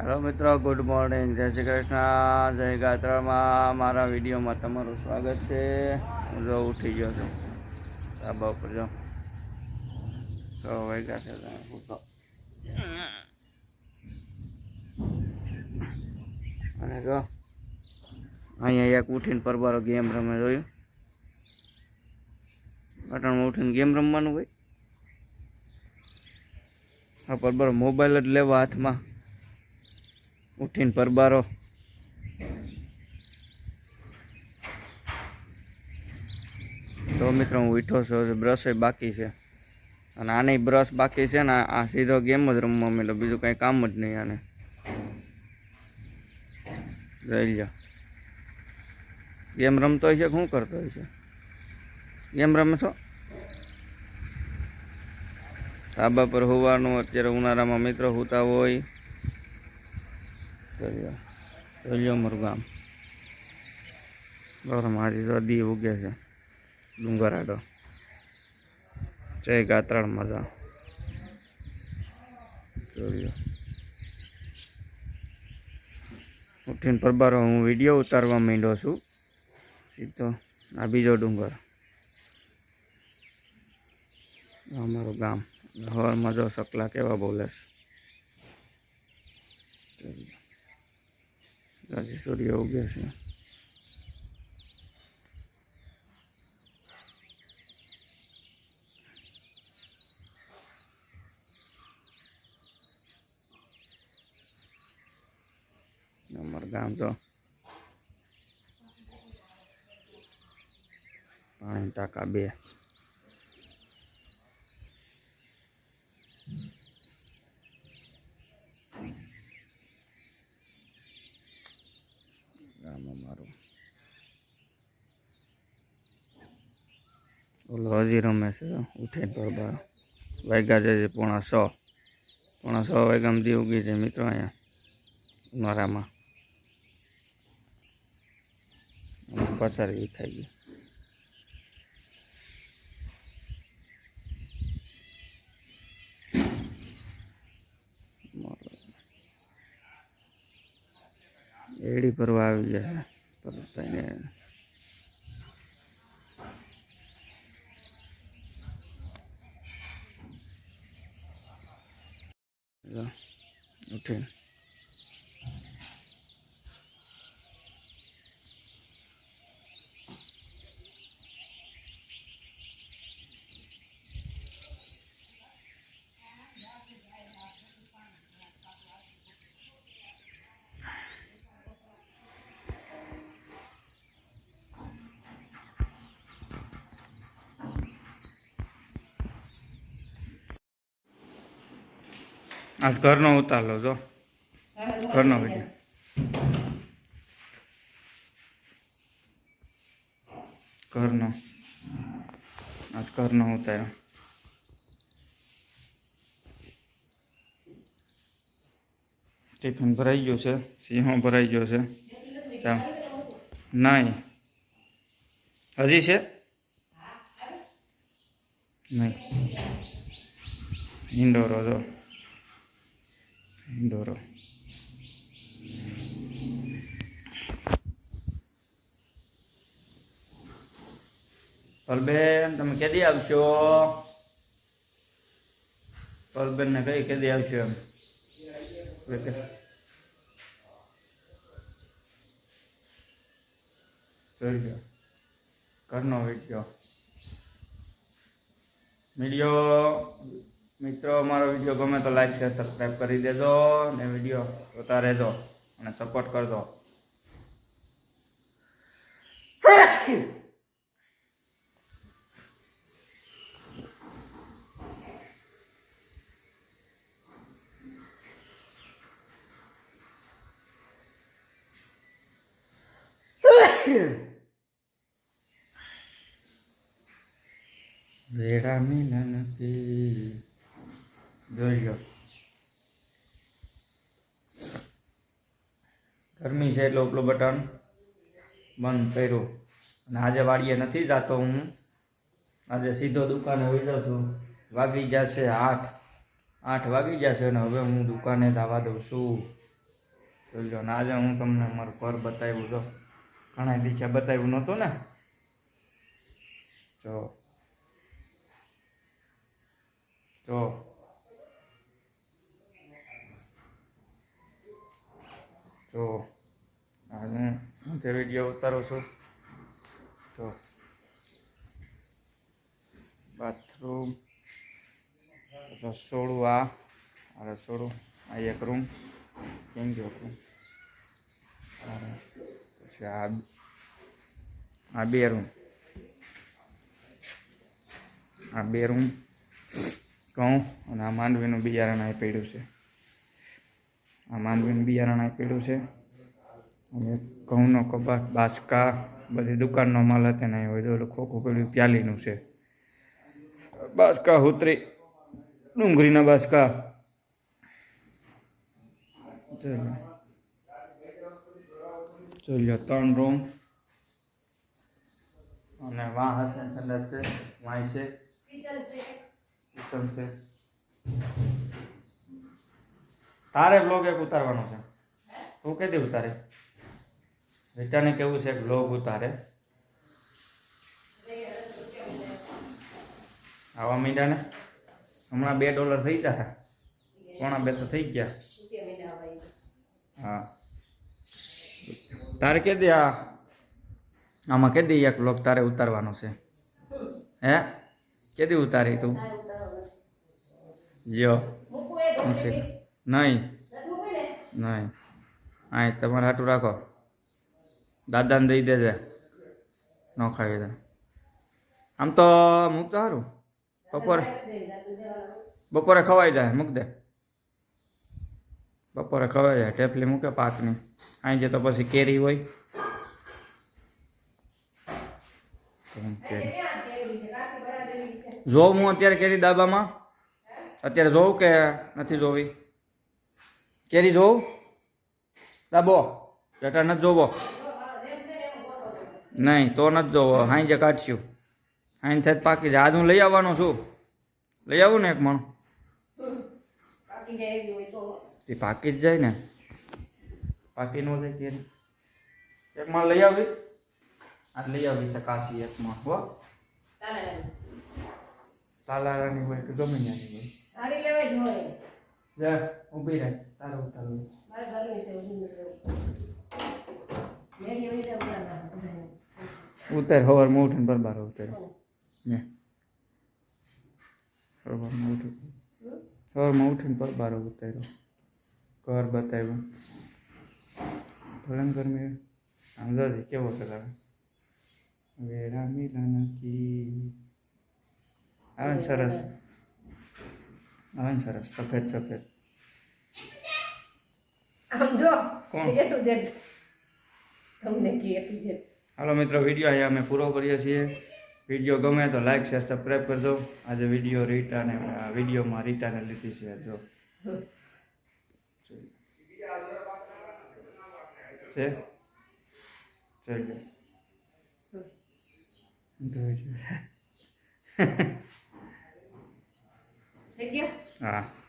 Hello મિત્રો good morning જય શ્રી કૃષ્ણ. જય ગાત્રામાં મારા વિડીયોમાં તમારું સ્વાગત છે. હું જો ઉઠી ગયો છું. ધાબા ઉપર જો. છ વાગ્યા છે. અને જો, અહીંયા એક ઉઠીને પરબારો ગેમ રમે જોયું. પાટણમાં ઉઠીને ગેમ રમવાનું હોય? હા પરબારો મોબાઈલ જ લેવા હાથમાં. ઉઠીને પરબારો. તો મિત્રો હું ઉઠ્યો છું બ્રશ બાકી છે. અને આની બ્રશ બાકી છે ને, આ સીધો ગેમ જ રમવા માંડ્યો, બીજું કંઈ કામ જ નહીં આને. રહી જાઓ ગેમ રમતો હોય છે શું કરતો હોય છે ગેમ રમે છો? ધાબા પર હોવાનું, અત્યારે ઉનાળામાં મિત્રો હોતા હોય. જોઈ લો જોઈ લો અમારું ગામ. બરાબર, મારી તો દી ઉગે છે. ડુંગર આડો જય ગાત્રાળ મજા. જોઈ લો ઉઠીને પરબારો, હું વીડિયો ઉતારવા માંડ્યો છું. સીધો, આ બીજો ડુંગર. અમારું ગામ. હવામાં જો સકલા કેવા બોલે છે. હજી સૂર્ય છે અમારું ગામ તો પાણી ટાંકા બે ગામ અમારું ઓલો હજી રમે છે. ઉઠીને પરબાર વાગ્યા છે પોણા સો. પોણા સો વાગ્યામાં દી ઉગી છે મિત્રો અહીંયા ઉનાળામાં પથારી ખાઈ ગઈ. એડી ભરવા આવી જાય উঠেন આજ ઘરનો ઉતાર લો જો. ઘરનો વીડિયો ઘરનો. આજ ઘરનો ઉતાર્યો. ટિફિન ભરાઈ ગયું છે, સિંહો ભરાઈ ગયો છે. નહીં. હજી છે? નહીં. ઇન્ડોરો જો ઇન્ડોરો પલબેન તમે કેદી આવશો? પલબેન ને કઈ કેદી આવશો એમ? ઘરનો વીડિયો વીડિયો મિત્રો, અમારો વીડિયો ગમે તો લાઈક શેર સબસ્ક્રાઈબ કરી દેજો ને વીડિયો જોતા રહેજો અને સપોર્ટ કરજો. વેડા મિલન કી જોઈ લો. ગરમી છે એટલે ઉપલું બટન બંધ કર્યું. અને આજે વાડીએ નથી જતો હું. આજે સીધો દુકાને હોઈ જાઉં છું. વાગી જશે આઠ. આઠ વાગી જશે અને હવે હું દુકાને જવા દઉં છું. જોઈ લો, અને આજે હું તમને મારું ઘર બતાવ્યું તો ઘણા બીજા બતાવ્યું નહોતું ને? જો. જો. જો, આજે હું તે વીડિયો ઉતારું છું. જો બાથરૂમ રસોડું આ રસોડું, આ એક રૂમ કેમ રૂમ પછી આ આ બે રૂમ આ બે રૂમ ઘઉં અને આ માંડવીનું બિયારણ અહીં પડ્યું છે. આ માંડવીનું બિયારણ આપેલું છે. અને ઘઉંનો કબાટ, બાસકા, બધી દુકાનનો માલ હતો ને હોય તો ખોખું પેલું પ્યાલીનું છે. બાસકા, હુતરી, ડુંગળીના બાસકા. ચલો. ત્રણ રૂમ. અને વાહ હશે ઠંડક છે, વાંય છે. કિચન છે. તારે બ્લોગ એક ઉતારવાનો છે. તું કે દે ઉતારે? રીટાને કેવું છે બ્લોગ ઉતારે? આવા મીંડાને? હમણાં બે ડોલર થઈ ગયા પોણા બે તો થઈ ગયા. હા. તારે કે દે આ આમાં કે દે એક બ્લોગ તારે ઉતારવાનો છે? હે? કે દે ઉતારી તું? જો. શું છે? નહીં. નહીં. અહીં તમારે હાટું રાખો. દાદાને દઈ દેજે. ન ખાવી દે આમ તો મૂક તો સારું બપોરે. બપોરે ખવાઈ જાય મૂક દે. બપોરે ખવાઈ જાય ટેપલી મૂકે પાકની. અહીં જે તો પછી કેરી હોય. જોઉં હું અત્યારે કેરી દાબામાં? અત્યારે જોઉં કે નથી જોવી? કેરી જોઉં? દાબો બેટા નથી જોવો. નહીં તો નથી જોવો. હાઈ જે કાઢશું. હાઈ થાય પાકી જાય. આજ હું લઈ આવવાનો છું. લઈ આવું ને એક મણ. તે પાકી જ જાય ને. પાકી નો જાય કેરી. એક માણ લઈ આવી. આ લઈ આવી શકાશી કાશી એક મણ હો. તાલારાની હોય કે ગમે ત્યાંની હોય. જા ઊભી રહે તારો તારો ઉતાર હવારમાં ઉઠીને બરબાર ઉતાર. ને સવારમાં ઉઠી સવારમાં ઉઠીને બરબાર ઉતાર્યો. ઘર બતાવ્યું. ભલન ગરમી આમ જોજે કેવો કરાવે વેરા મિલન કી. આવે સરસ. આવે ને સરસ સફેદ સફેદ. કોણ? એ ટુ ઝેડ તમને કે એ ટુ ઝેડ હાલો મિત્રો વીડિયો અહીંયા અમે પૂરો કરીએ છીએ. વીડિયો ગમે તો લાઈક શેર સબસ્ક્રાઈબ કરજો. આજે વીડિયો રીટાને વિડીયોમાં રીટાને લીધી છે જો. છે? જોઈ લો જોઈ લો. થઈ ગયો હા.